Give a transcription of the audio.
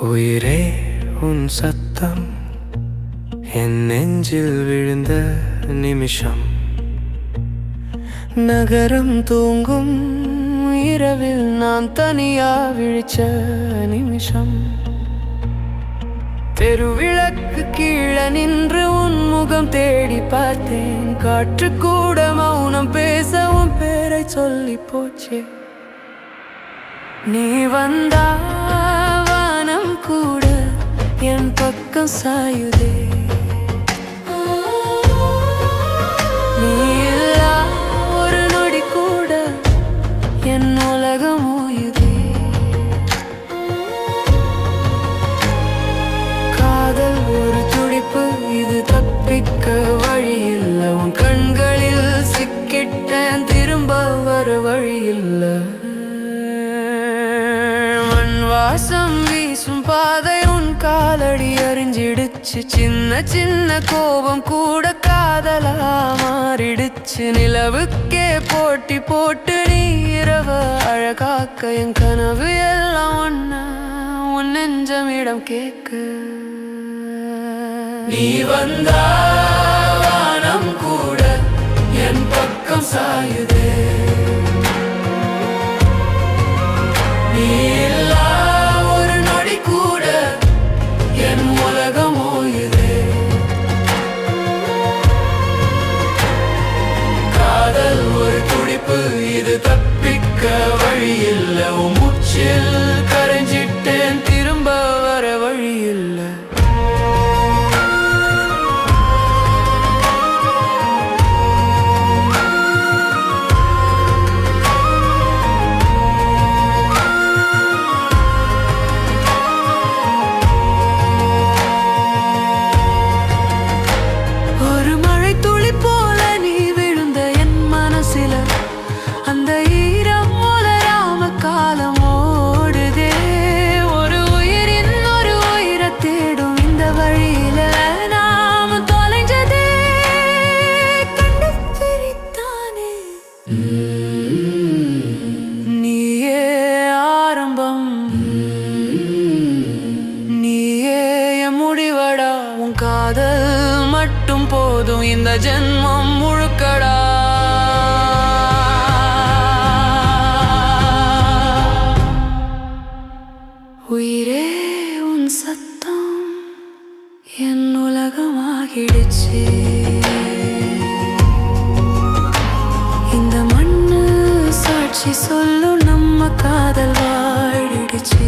உயிரே உன் சத்தம். என் நெஞ்சில் விழுந்த நிமிஷம். நகரம் தூங்கும் இரவில் நான் தனியா விழிச்ச நிமிஷம். தெருவிளக்கு கீழே நின்று உன் முகம் தேடி பார்த்தேன். காற்று கூட மௌனம் பேச உன் பேரை சொல்லி போச்சே. நீ வந்தா என் பக்கம் சாயுதே. நீ இல்லா ஒரு நொடி கூட என் உலகம் ஓயுதே. காதல் ஒரு துடிப்பு இது தப்பிக்க வழியில்ல உன் கண்களில் சிக்கிட்டேன் திரும்ப வர மண் வாசம் வீசும் பாதை காலடி அறிஞ்சிடுச்சு. சின்ன சின்ன கோபம் கூட காதலா மாறிடுச்சு. நிலவுக்கே போட்டி போட்டு நீரவ அழகாக்க என் கனவு எல்லாம் ஒன்ன உன் நெஞ்சமிடம் கேட்க. நீ வந்தா வானம் கூட என் பக்கம் சாயுதே. இது தப்பிக்க வழியில்ல உன் நீயே ஆரம்பம். நீயே முடிவடா. உன் காதல் மட்டும் போதும். இந்த ஜென்மம் முழுக்கடா. உயிரே உன் சத்தம் என் உலகமாகிடுச்சு. சாட்சி சொல்லும் நம்ம காதல் வாழிடுச்சு